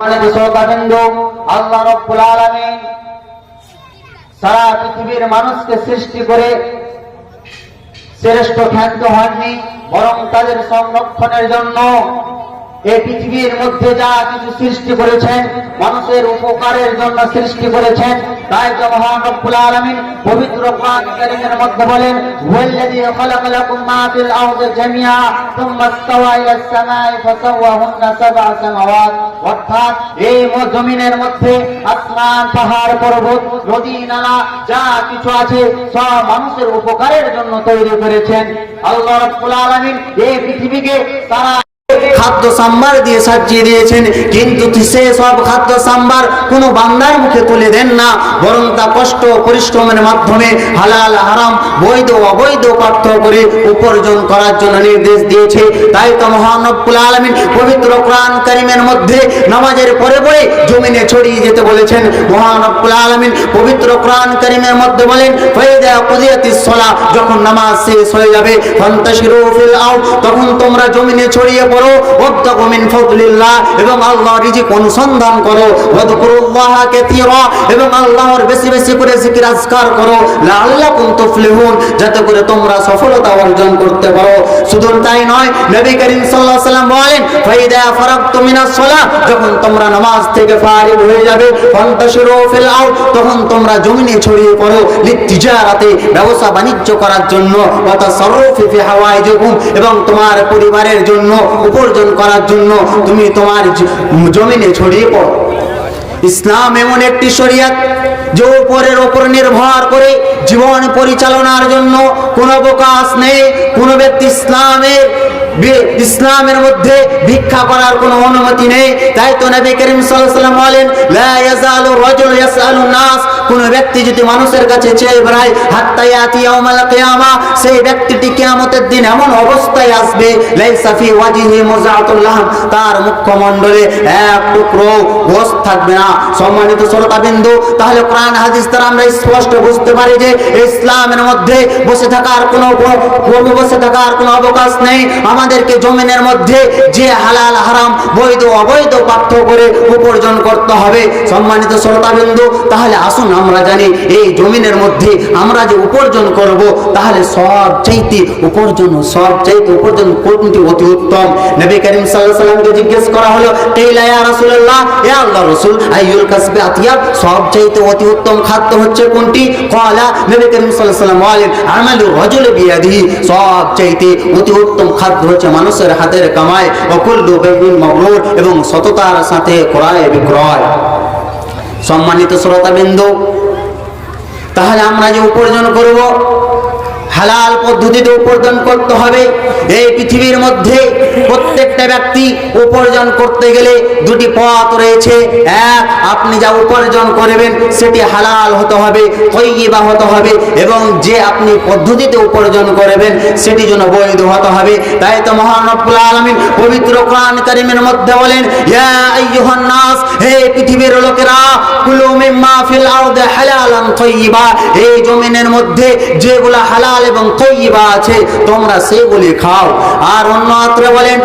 শ্রোতাবৃন্দ, আল্লাহ রব্বুল আলামিন সারা পৃথিবীর মানুষকে সৃষ্টি করে শ্রেষ্ঠ খ্যাত হননি বরং তাদের সংরক্ষণের জন্য এই পৃথিবীর মধ্যে যা কিছু সৃষ্টি করেছেন, মানুষের উপকারের জন্য সৃষ্টি করেছেন, তাই তো মহান পবিত্র মধ্যে বলেন মা ফিল জামিআ, সুম্মা সামাই ফাসাওয়াহুন্না সাবআ সামাওয়াত। অর্থাৎ এই জমিনের মধ্যে আসমান, পাহাড়, পর্বত, নদী, নালা, যা কিছু আছে, সব মানুষের উপকারের জন্য তৈরি করেছেন। আল্লাহ রাব্বুল আলামিন এই পৃথিবীকে তারা খাদ্য সাম্বার দিয়ে সাজিয়ে দিয়েছেন, কিন্তু সে সব খাদ্য সাম্বার কোনো বান্দার মুখে তুলে দেন না, বরং তা কষ্ট পরিশ্রমের মাধ্যমে হালাল, হারাম, বৈধ অবৈধ পার্থক্য করে উপার্জন করার জন্য নির্দেশ দিয়েছে। তাই তো মহানবুল আলমিন পবিত্র কোরআন কারিমের মধ্যে নামাজের পরে পরে জমিনে ছড়িয়ে যেতে বলেছেন। মহানবুল আলমিন পবিত্র কোরআন কারিমের মধ্যে বলেন যখন নামাজ শেষ হয়ে যাবে, ফান্তাশিরু তখন তোমরা জমিনে ছড়িয়ে ফাদলিল্লাহ, এবং আল্লাহর রিজিক অনুসন্ধান করো, ওয়াদকুরুল্লাহ কাসীরা, এবং আল্লাহর বেশি বেশি করে জিকির আজকার করো, লাআল্লাকুম তুফলিহুন, যাতে করে তোমরা সফলতা অর্জন করতে পারো। শুধু তাই নয়, নবী করিম সাল্লাল্লাহু আলাইহি সাল্লাম বলেন, ফাইদা ফারাগতু মিনাস সালাহ, যখন তোমরা নামাজ থেকে ফারিগ হয়ে যাবে, ফান্তাশিরু ফিল তখন তোমরা জমিনে ছড়িয়ে পড়ো, লিতিজারাতে ব্যবসা বাণিজ্য করার জন্য, ওয়া তাসাররুফি ফি এবং তোমার পরিবারের জন্য উপার্জন করার জন্য তুমি তোমার জমিনে ছড়িয়ে পড়ো। ইসলাম এমন একটি শরিয়াত যে উপরের ওপর নির্ভর করে জীবন পরিচালনার জন্য কোনো অবকাশ নেই। কোনো ব্যক্তি ইসলামের ইসলামের মধ্যে ভিক্ষা করার কোনো অনুমতি নেই। তাই তো নবী করিম সাল্লাল্লাহু বলেন, লা ইয়াজালু রাজুল ইয়াসআলু নাস। কোন ব্যক্তি যদি মানুষের কাছে চেয়ে বেড়ায়, হাত্তা ইয়াতি ইয়াউমাল কিয়ামা, সেই ব্যক্তিটি কিয়ামতের দিন এমন অবস্থায় আসবে, লাইসা ফি ওয়াজিহি মুজাআতুল লাহম। তার মুখমণ্ডলে এক টুকরো গোশত থাকবে না। সম্মানিত শ্রোতাবিন্দু, তাহলে কোরআন হাদিস দ্বারা আমরা স্পষ্ট বুঝতে পারি যে ইসলামের মধ্যে বসে থাকার কোনো বসে থাকার কোনো অবকাশ নেই। আমাদেরকে জমিনের মধ্যে যে হালাল, হারাম, বৈধ, অবৈধ পার্থক্য করে উপার্জন করতে হবে, সম্মানিত শ্রোতাবিন্দু, তাহলে আসুন আমরা জানি এই জমিনের মধ্যে আমরা যে উপার্জন করব, তাহলে সব চাইতে উপার্জন, সব চাইতে উপার্জন কোনটি অতি উত্তম? নবী করিম আলাইহি সাল্লামকে জিজ্ঞেস করা হলো, কেইলা ইয়া রাসূলুল্লাহ? আল্লাহ রাসূল, আইয়ুল কাসবি আতিয়াব। সব চাইতে অতি উত্তম খাদ্য হচ্ছে কোনটি? কলা নবী করিম সাল্লাল্লাহু আলাইহি সাল্লাম বলেন আমালু রাজুল বিয়াদিহি। সব চাইতে অতি উত্তম খাদ্য হচ্ছে মানুষের হাতের কামায় অকুল কুল্লু বাইইন এবং সততার সাথে ক্রয় বিক্রয়। সম্মানিত শ্রোতাবিন্দু, তাহলে আমরা যে উপার্জন করব হালাল পদ্ধতিতে উপার্জন করতে হবে। এই পৃথিবীর মধ্যে প্রত্যেকটা ব্যক্তি উপার্জন করতে গেলে দুটি পথ রয়েছে। এক, আপনি যা উপার্জন করবেন সেটি হালাল হতে হবে তৈবা হতে হবে এবং যে আপনি পদ্ধতিতে উপার্জন করবেন সেটি যেন বৈধ হতে হবে। তাই তো মহান রব্বুল আলামিন পবিত্র কোরআন কারীমের মধ্যে বলেন নাস, হে পৃথিবীর লোকেরা, কুলু মিম্মা ফিল আরদি হালালান তাইয়্যিবা এই জমিনের মধ্যে যেগুলা হালাল এবং তাইয়্যিবা আছে, তোমরা সেগুলি খাও। আর অন্য আত্রে বলেন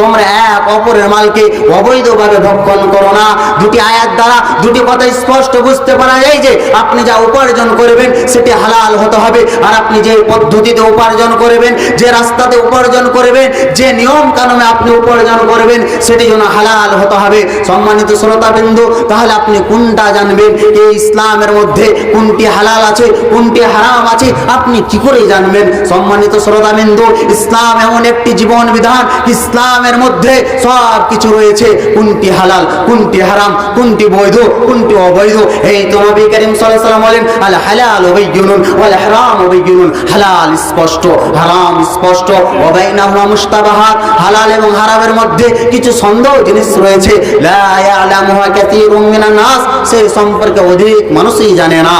তোমরা এক অপরের মালকে অবৈধভাবে ভক্ষণ করো না। দুটি আয়াত দ্বারা দুটি কথা স্পষ্ট বুঝতে পারা যায় যে, আপনি যা উপার্জন করবেন, সেটি হালাল হতে হবে। আর আপনি যে পদ্ধতিতে উপার্জন করবেন, যে রাস্তাতে উপার্জন করবেন, যে নিয়ম কানুনে আপনি উপার্জন করবেন, সেটি যেন হালাল হতে হবে। সম্মানিত শ্রোতাবিন্দু, তাহলে আপনি কোনটা জানবেন? এই ইসলামের মধ্যে কোনটি হালাল আছে, কোনটি হারাম আছে, আপনি কি করে জানবেন? সম্মানিত শ্রোতাবিন্দু, ইসলাম এমন একটি জীবন বিধান, ইসলামের মধ্যে সব কিছু রয়েছে। কোনটি হালাল, কোনটি হারাম, কোনটি বৈধ, কোনটি অবৈধ? এই তো নবী করিম ওয়াসাল্লাম বলেন, আল হালাল বাইয়িনুন ওয়াল হারাম বাইয়িনুন হালাল স্পষ্ট, হারাম স্পষ্ট। ওয়া বাইনাহুমা মুশতাবাহাত, হালাল এবং হারামের মধ্যে কিছু সন্দেহ জিনিস রয়েছে। লা ইয়ালামুহা কাসীরুম মিনান নাস সেই সম্পর্কে অধিক মানুষই জানে না।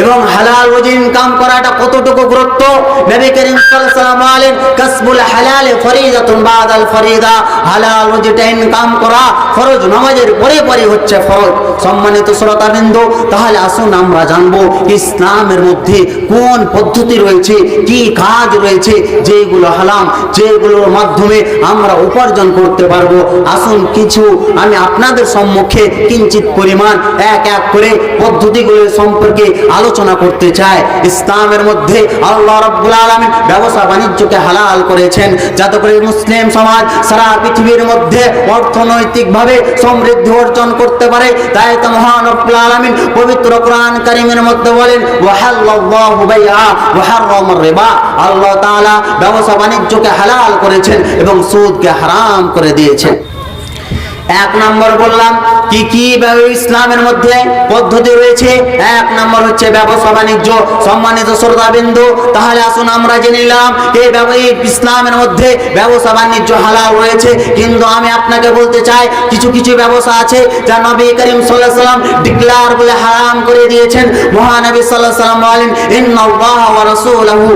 এবং হালাল রুজি ইনকাম করাটা কতটুকু গুরুত্ব? নবী করিম সাল্লাল্লাহু আলাইহি কাসবুল হালাল ফরিজাতুন বাদাল ফরিদা। হালাল রুজিটা ইনকাম করা ফরজ, নামাজের পরে পরে হচ্ছে ফরজ। সম্মানিত শ্রোতাবৃন্দ, তাহলে আসুন আমরা জানব ইসলামের মধ্যে কোন পদ্ধতি রয়েছে, কি কাজ রয়েছে, যেগুলো হালাম, যেগুলোর মাধ্যমে আমরা উপার্জন করতে পারব। আসুন কিছু, আমি আপনাদের সম্মুখে কিঞ্চিত পরিমাণ এক এক করে পদ্ধতিগুলো সম্পর্কে আলোচনা করতে চাই ইসলামের মধ্যে আল্লাহ রাব্বুল আলামিন ব্যবসা বাণিজ্যকে হালাল করেছেন। যাতে করে মুসলিম সমাজ সারা পৃথিবীর মধ্যে অর্থনৈতিকভাবে সমৃদ্ধি অর্জন করতে পারে। তাই তো মহান রব্বুল আলামিন পবিত্র কোরআন কারীমের মধ্যে বলেন আল্লাহ ব্যবসা বাণিজ্যকে হালাল করেছেন এবং সুদকে হারাম করে দিয়েছেন। এক নম্বর বললাম, কি কি ইসলামের মধ্যে পদ্ধতি রয়েছে? এক নম্বর হচ্ছে ব্যবসা বাণিজ্য, সম্মানিত শ্রোতাবিন্দু, তাহলে আসুন আমরা জেনে নিলাম, এই ইসলামের মধ্যে ব্যবসা বাণিজ্য হালাল রয়েছে। কিন্তু আমি আপনাকে বলতে চাই, কিছু কিছু ব্যবসা আছে যা নবী করিম সাল্লাহ সাল্লাম ডিক্লার বলে হারাম করে দিয়েছেন। মহানবী সাল্লাহ সাল্লাম বলেন, ইন্নাল্লাহ ওয়া রাসূলুহু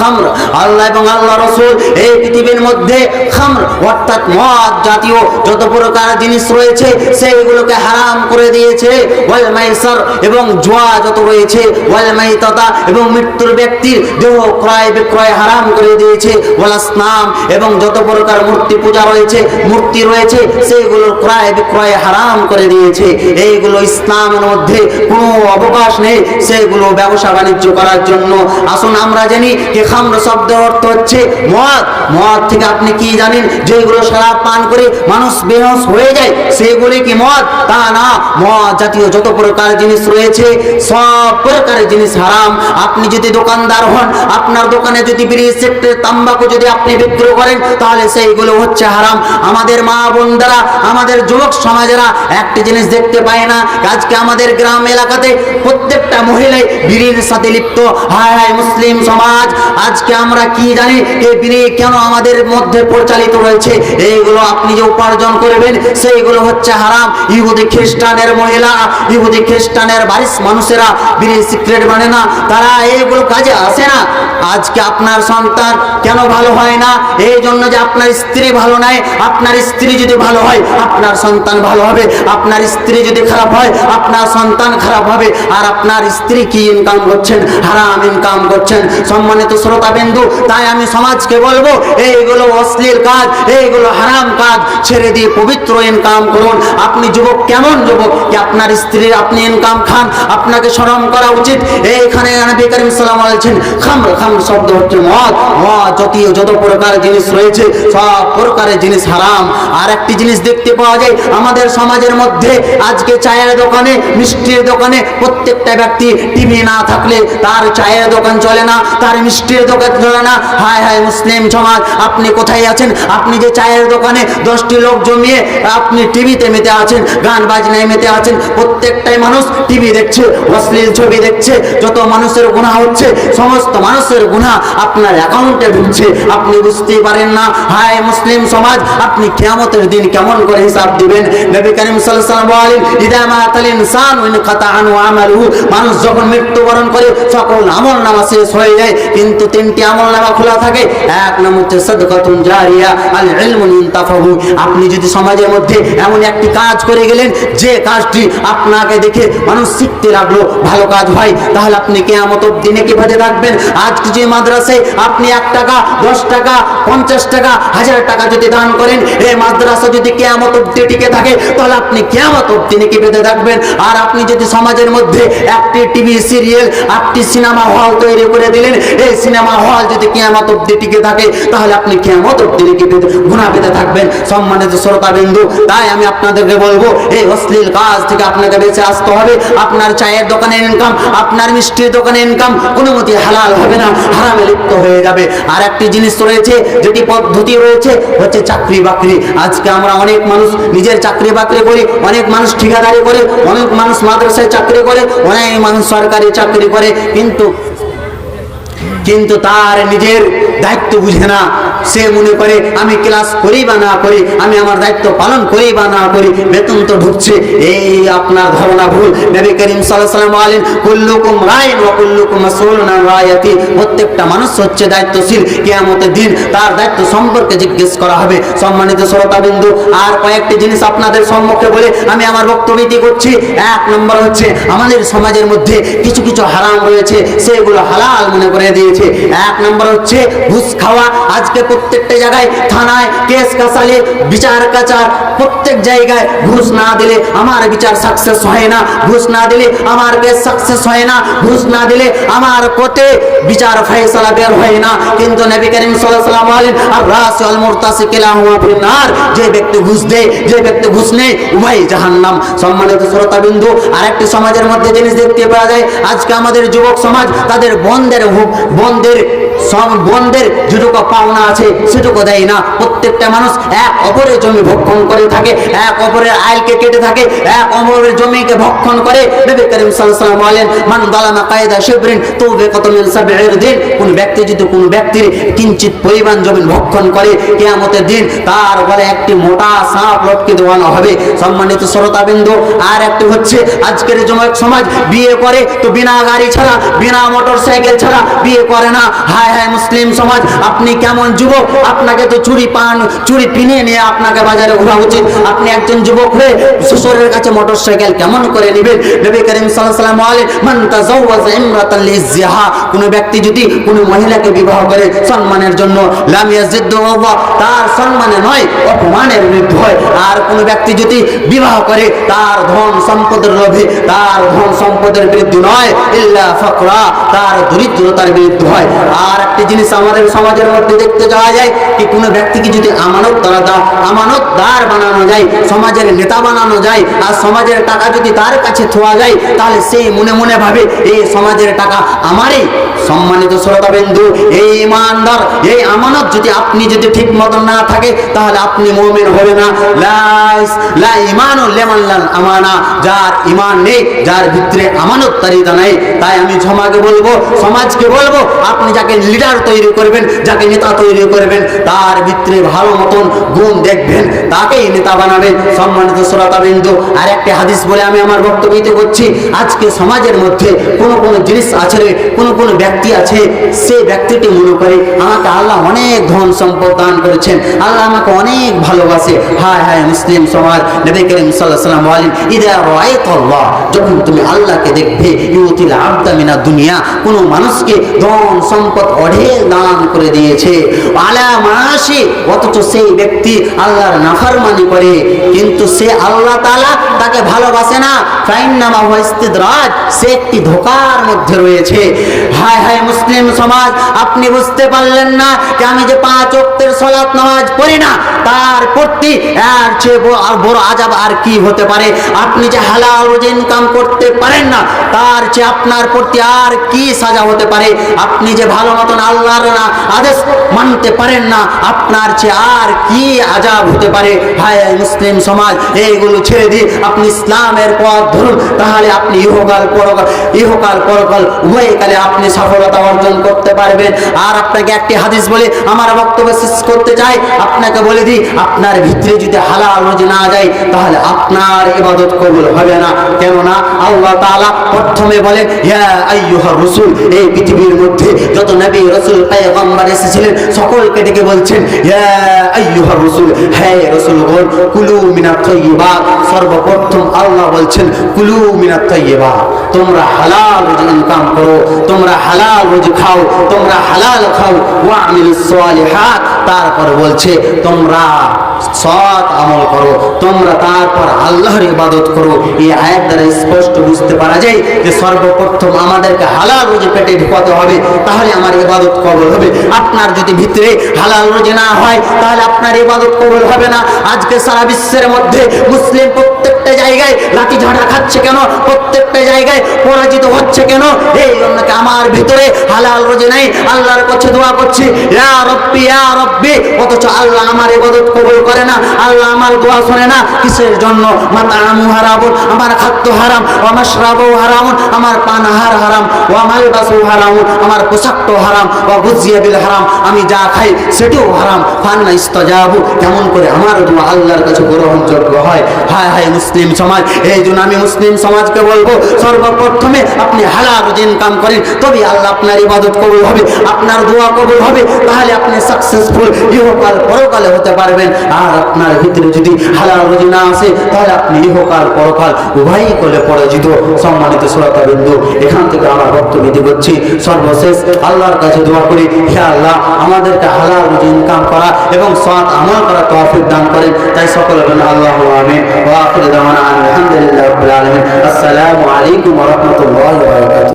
খামর। আল্লাহ এবং আল্লাহ রাসূল এই পৃথিবীর মধ্যে খামর, অর্থাৎ মদ জাতীয় যত প্রকার জিনিস রয়েছে, সেইগুলোকে হারাম করে দিয়েছে। এবং জুয়া যত রয়েছে এবং মৃত্যুর ব্যক্তির দেহ ক্রয় বিক্রয় হারাম করে দিয়েছে। ওয়াল আসনাম এবং যত প্রকার মূর্তি পূজা রয়েছে, মূর্তি রয়েছে সেইগুলোর ক্রয় বিক্রয় হারাম করে দিয়েছে। এইগুলো ইসলামের মধ্যে কোনো অবকাশ নেই সেগুলো ব্যবসা বাণিজ্য করার জন্য। আসুন আমরা জানি যে খামর শব্দের অর্থ হচ্ছে মদ। মদ থেকে আপনি কি জানেন? যেগুলো সারা পান করে মানুষ বেহস হয়ে যায়, সেগুলি কি মদ? তা না, মদ জাতীয় যত প্রকার জিনিস রয়েছে, সব প্রকারের জিনিস হারাম। আপনি যদি দোকানদার হন, আপনার দোকানে যদি বিড়ি সেক্টর তাম্বাকু যদি আপনি বিক্রি করেন, তাহলে সেইগুলো হচ্ছে হারাম। আমাদের মা বোনদারা, আমাদের যুবক সমাজেরা একটি জিনিস দেখতে পায় না। আজকে আমাদের গ্রাম এলাকাতে প্রত্যেকটা মহিলাই বিড়ির সাথে লিপ্ত। হায় হায় মুসলিম সমাজ, আজকে আমরা কি জানি, এই বিড়ি কেন আমাদের মধ্যে পরিচালিত রয়েছে? এইগুলো আপনি যে উপার্জন করবেন, সেইগুলো হচ্ছে হারাম। ইহুদি খ্রিস্টানের মহিলা, ইহুদি খ্রিস্টানের বারিশ মানুষেরা বিড়ি সিক্রেট মানে না, তারা এইগুলো কাজে আসে না। আজকে আপনার সন্তান কেন ভালো হয় না? এই জন্য যে আপনার স্ত্রী ভালো নাই, আপনার স্ত্রী যদি ভালো হয়, আপনার সন্তান ভালো হবে। আপনার স্ত্রী যদি খারাপ হয়, আপনার সন্তান খারাপ হবে। আর আপনার স্ত্রী কি ইনকাম করছেন? হারাম ইনকাম করছেন। সম্মানিত শ্রোতা বিন্দু তাই আমি সমাজকে বলব, এইগুলো অশ্লীল কাজ, এইগুলো হারাম কাজ, ছেড়ে দিয়ে পবিত্র ইনকাম করুন। আপনি যুবক কেমন যুবক? কি আপনার স্ত্রীর আপনি ইনকাম খান, আপনাকে স্মরণ করা উচিত। এইখানে নবী করিম সাল্লাম বলছেন, খামর খামর শব্দ হচ্ছে মদ। মদ জাতীয় যত প্রকার জিনিস রয়েছে, সব প্রকারের জিনিস হারাম। আর একটি জিনিস দেখতে পাওয়া যায়, আমাদের সমাজের মধ্যে আজকে চায়ের দোকানে, মিষ্টির দোকানে প্রত্যেকটা ব্যক্তি টিভি না থাকলে তার চায়ের দোকান চলে না, তার মিষ্টির দোকান চলে না। হায় হায়, মুসলিম সমাজ, আপনি কোথায় আছেন? আপনি যে চায়ের দোকানে দশটি লোক জমিয়ে আপনি টিভিতে মেতে আছেন, গান বাজনায় মেতে আছেন, প্রত্যেকটাই মানুষ টিভি দেখছে, অশ্লীল ছবি দেখছে, যত মানুষের গুণা হচ্ছে, সমস্ত মানুষের গুণা আপনার অ্যাকাউন্টে ঢুকছে। আপনি বুঝতেই পারেন না, হায় মুসলিম সমাজ, আপনি কিয়ামতের দিন কেমন করে হিসাব দিবেন? নবী করিম সাল্লাল্লাহু আলাইহি বলেন, ইদা মাতাল ইনসান ওয়া ইনকাতা আনহু আমালুহু। মানুষ যখন মৃত্যুবরণ করে, সকল আমল নামা শেষ হয়ে যায়, কিন্তু তিনটি আমল নামা খোলা থাকে। এক নাম হচ্ছে সাদকাতুন জারিয়া আল ইলমু ইনতাফাহু আপনি যদি সমাজের মধ্যে এমন একটি কাজ করে গেলেন যে কাজটি আপনাকে দেখে মানুষ শিখতে লাগল, ভালো কাজ হয়, তাহলে আপনি কেয়ামত দিনে কি ভেজে থাকবেন। আজ কিছু মাদ্রাসায় আপনি এক টাকা, দশ টাকা, পঞ্চাশ টাকা, হাজার টাকা যদি দান করেন এই মাদ্রাসা যদি কেয়ামত অব্দি টিকে থাকে, তাহলে আপনি কেয়ামত অব্দি নাকি বেঁধে থাকবেন। আর আপনি যদি সমাজের মধ্যে একটি টিভি সিরিয়াল, একটি সিনেমা হল তৈরি করে দিলেন, এই সিনেমা হল যদি কেয়ামত অব্দি টিকে থাকে, তাহলে আপনি কেয়ামত অব্দি নাকি গুণা পেতে থাকবেন। সম্মানিত শ্রোতা বিন্দু, তাই আমি আপনাদেরকে বলব, এই অশ্লীল কাজ থেকে আপনাকে বেঁচে আসতে হবে। আপনার চায়ের দোকানের ইনকাম আপনার মিষ্টির দোকানের ইনকাম কোনো মতে হালাল হবে না, হারামে লিপ্ত হয়ে যাবে। আর একটি জিনিস রয়েছে, যেটি পদ্ধতি রয়েছে, হচ্ছে চাকরি বাকরি। আজকে আমরা অনেক মানুষ নিজের চাকরি বাকরি করি, অনেক মানুষ ঠিকাদারি করে, অনেক মানুষ মাদ্রাসায় চাকরি করে, অনেক মানুষ সরকারি চাকরি করে, কিন্তু কিন্তু তার নিজের দায়িত্ব বুঝে না। সে মনে করে, আমি ক্লাস করি বা না করি, আমি আমার দায়িত্ব পালন করি বা না করি, বেতন তো ঢুকছে। এই আপনার ধারণা ভুল। নবী করিম ওয়াসাল্লাম বলেন কুল্লুকুম রাইন ওয়া কুল্লুকুম মাসউলুন আন রায়াতি। প্রত্যেকটা মানুষ হচ্ছে দায়িত্বশীল। কিয়ামতের দিন তার দায়িত্ব সম্পর্কে জিজ্ঞেস করা হবে। সম্মানিত শ্রোতাবিন্দু, আর কয়েকটি জিনিস আপনাদের সম্মুখে বলে আমি আমার বক্তব্য ইতি করছি। এক নম্বর হচ্ছে, আমাদের সমাজের মধ্যে কিছু কিছু হারাম রয়েছে, সেগুলো হালাল মনে করে দিয়েছে। এক নম্বর হচ্ছে, ঘুষ খাওয়া আজকে প্রত্যেকটা জায়গায়, থানায়, কেস কাসালে, বিচার কাচার, প্রত্যেক জায়গায় ঘুষ না দিলে আমার বিচার সাকসেস হয় না। ঘুষ না দিলে আমার কেস সাকসেস হয় না। ঘুষ না দিলে আমার কোর্টে বিচার ফয়সালা বের হয় না। কিন্তু নবী করিম সাল্লাল্লাহু আলাইহি বলেন আর রাসিউল মুরতাসি কিলাহুমা ফিন্নার যে ব্যক্তি ঘুষ দেয়, যে ব্যক্তি ঘুষ নেয় উভয় জাহান্নাম। সম্মানিত শ্রোতাবিন্দু, আরেকটি সমাজের মধ্যে জিনিস দেখতে পাওয়া যায়, আজকে আমাদের যুবক সমাজ তাদের বন্ধের বন্ধের বন্ধের যেটুকু পাওনা আছে। সেটুকু দেয় না। প্রত্যেকটা মানুষ এক অপরের জমি ভক্ষণ করে থাকে, এক অপরের আইলকে কেটে থাকে, এক অপরের জমিকে ভক্ষণ করে। নবী করিম সাল্লাল্লাহু বলেন, মান দালামা কায়দা শিবরিন, তৌবে কত মিন সাবঈর দিন। কোন ব্যক্তি যদি কোন ব্যক্তির কিঞ্চিত পরিমাণ জমি ভক্ষণ করে, কিয়ামতের দিন তার বলে একটি মোটা সাপ লটকে দেওয়ানো হবে। সম্মানিত শ্রোতাবিন্দু, আর একটি হচ্ছে, আজকের যুবক সমাজ বিয়ে করে তো বিনা গাড়ি ছাড়া, বিনা মোটর সাইকেল ছাড়া বিয়ে করে না। হায় হায় মুসলিম সমাজ, আপনি কেমন যুবক আপনাকে তো চুরি পান, চুরি পিনে নিয়ে আপনাকে বাজারে ঘোরা উচিত। আপনি একজন যুবক হয়ে শ্বশুরের কাছে মোটর সাইকেল কেমন করে নেবেন? নবী করিম সাল্লাল্লাহু আলাইহি মান ইমরাতান লিজিহা কোন ব্যক্তি যদি কোন মহিলাকে বিবাহ করে সম্মানের জন্য, লাম তার সম্মানে নয় অপমানের বিরুদ্ধে হয়। আর কোন ব্যক্তি যদি বিবাহ করে, তার ধন সম্পদের লোভে, তার ধন সম্পদের বিরুদ্ধে নয়, ইল্লা ফাকরা, তার দরিদ্রতার বিরুদ্ধে হয়। আর একটি জিনিস আমাদের সমাজের মধ্যে দেখতে যাওয়া যায়, কি কোনো ব্যক্তিকে যদি আমানত দ্বারা দা আমানত দ্বার বানানো যায়, সমাজের নেতা বানানো যায়, আর সমাজের টাকা যদি তার কাছে থোয়া যায়, তাহলে সেই মনে মনে ভাবে এই সমাজের টাকা আমারই। সম্মানিত শ্রোতাবিন্দু এই ইমানদার এই আমানত যদি আপনি যদি ঠিক মতন না থাকে, তাহলে আপনি মুমিন হবে না। লাইস লা ইমানু লিমান লাল আমানা, যার ইমান নেই, যার ভিতরে আমানত তারিদা নাই, তাই আমি সমাজকে বলব সমাজকে বলব, আপনি যাকে লিডার তৈরি করবেন, যাকে নেতা তৈরি করবেন, তার ভিতরে ভালো মতন গুণ দেখবেন, তাকেই নেতা বানাবেন সম্মানিত শ্রোতাবিন্দু। আর একটা হাদিস বলে আমি আমার বক্তব্য করছি আজকে সমাজের মধ্যে কোনো কোনো জিনিস আছে কোনো কোনো ব্যক্তি আছে, সে ব্যক্তিটি মনে করে, আমাকে আল্লাহ অনেক ধন সম্পদ দান করেছেন, আল্লাহ আমাকে অনেক ভালোবাসে। হায় হায় মুসলিম সমাজ, নবী করিম সাল্লাল্লাহু আলাইহি ওয়াসাল্লাম বলেন ইদা রাআইতাল্লাহ যখন তুমি আল্লাহকে দেখবে, ইউতিল আবদা মিনা দুনিয়া কোন মানুষকে ধন সম্পদ অঢেল দান করে দিয়েছে। আলা মাসি অথচ সেই ব্যক্তি আল্লাহর নাফরমানি করে। কিন্তু সে আল্লাহ তাআলা তাকে ভালোবাসে না। ইস্তিদরাজ, সে একটি ধোকার মধ্যে রয়েছে। হায় হায় মুসলিম সমাজ, আপনি বুঝতে পারলেন না যে আমি যে পাঁচ সালাত নামাজ পড়ি না, তার চেয়ে বড়- আজাব আর কি হতে পারে? আপনি যে হালাল রোজ ইনকাম করতে পারেন না, তার চেয়ে আপনার প্রতি আর কি সাজা হতে পারে? আপনি যে ভালো মতন আল্লাহর আদেশ মানতে পারেন না, আপনার চেয়ে আর কি আজাব হতে পারে? হায় মুসলিম সমাজ, এইগুলো ছেড়ে দিয়ে আপনি ইসলামের পথ ধরুন, তাহলে আপনি ইহকাল পরকাল ইহকাল পরকাল উভয়কালে আপনি সফলতা অর্জন করতে পারবেন। আর আপনাকে একটি হাদিস বলে, আমার বক্তব্য শেষ করতে চাই, আপনাকে বলে দিই, আপনার ভিতরে যদি হালাল রোজ না যায়, তাহলে আপনার ইবাদত কবুল হবে না। কেননা আল্লাহ তাআলা প্রথমে বলেন, ইয়া আইয়ুহার রাসূল এই পৃথিবীর মধ্যে যত নবী রাসূল, পয়গম্বর এসেছিলেন সকলকে ডেকে বলছেন হে রাসূলগণ, কুলু মিনাত তাইয়্যিবাত সর্বপ্রথম আল্লাহ বলছেন, কুলু মিনাত তাইয়্যিবাত তোমরা হালাল রুজি ইনকাম করো, তোমরা হালাল রুজি খাও, তোমরা হালাল খাও, ওয়া আমিলুস সালিহাত। তারপর বলছে, তোমরা সৎ আমল করো। তোমরা তারপর আল্লাহর ইবাদত করো। এই দ্বারা স্পষ্ট বুঝতে পারা যায় যে সর্বপ্রথম আমাদেরকে হালাল রুজি পেটে ঢুকাতে হবে, তাহলে আমার ইবাদত কবল হবে। আপনার যদি ভিতরে হালাল রুজি না হয়, তাহলে আপনার ইবাদত কবল হবে না। আজকে সারা বিশ্বের মধ্যে মুসলিম প্রত্যেকটা জায়গায় লাঠি ঝাড়া খাচ্ছে কেন? প্রত্যেকটা জায়গায় পরাজিত হচ্ছে কেন? এই জন্য আমার ভিতরে হালাল রোজে নাই? আল্লাহর কাছে দোয়া করছি, ইয়া রব্বি ইয়া রব্বি অথচ আল্লাহ আমার ইবাদত কবুল করে না, আল্লাহ আমার দোয়া শুনে না, কিসের জন্য? মাতামু হারাবুন আমার খাদ্য হারাম ও মাশরাবু হারামুন, আমার পানাহার হারাম ও মালবাসু হারামুন, আমার পোশাকটো হারাম ও গুজিয়া বিল হারাম, আমি যা খাই সেটিও হারাম। ফান্না ইস্তাজাবু, কেমন করে আমার দোয়া আল্লাহর কাছে গ্রহণযোগ্য হয়। হায় হায় মুসলিম সমাজ, এই জন্য আমি মুসলিম সমাজকে বলব, সর্বপ্রথমে আপনি হালাল ইনকাম করেন, তবে আল্লাহ আপনার ইবাদত কবুল হবে, আপনার দোয়া কবুল হবে, তাহলে আপনি সাকসেসফুল ইহকাল পরকালে হতে পারবেন। আর আপনার ভিতরে যদি হালাল রুজি না আসে, তাহলে আপনি ইহকাল পরকাল উভয়ই করে পরাজিত। সম্মানিত শ্রোতা বিন্দু, এখান থেকে আমার দিতে করছি সর্বশেষ আল্লাহর কাছে দোয়া করি, হে আল্লাহ, আমাদেরকে হালাল রুজি ইনকাম করা এবং সৎ আমল করা তৌফিক দান করেন। তাই সকলে বলেন, আল্লাহ আমিন। ওয়া আখিরু দাওয়ানা আলহামদুলিল্লাহি রাব্বিল আলামিন। আসসালামু আলাইকুম ওয়া রাহমাতুল্লাহি ওয়া বারাকাতুহু।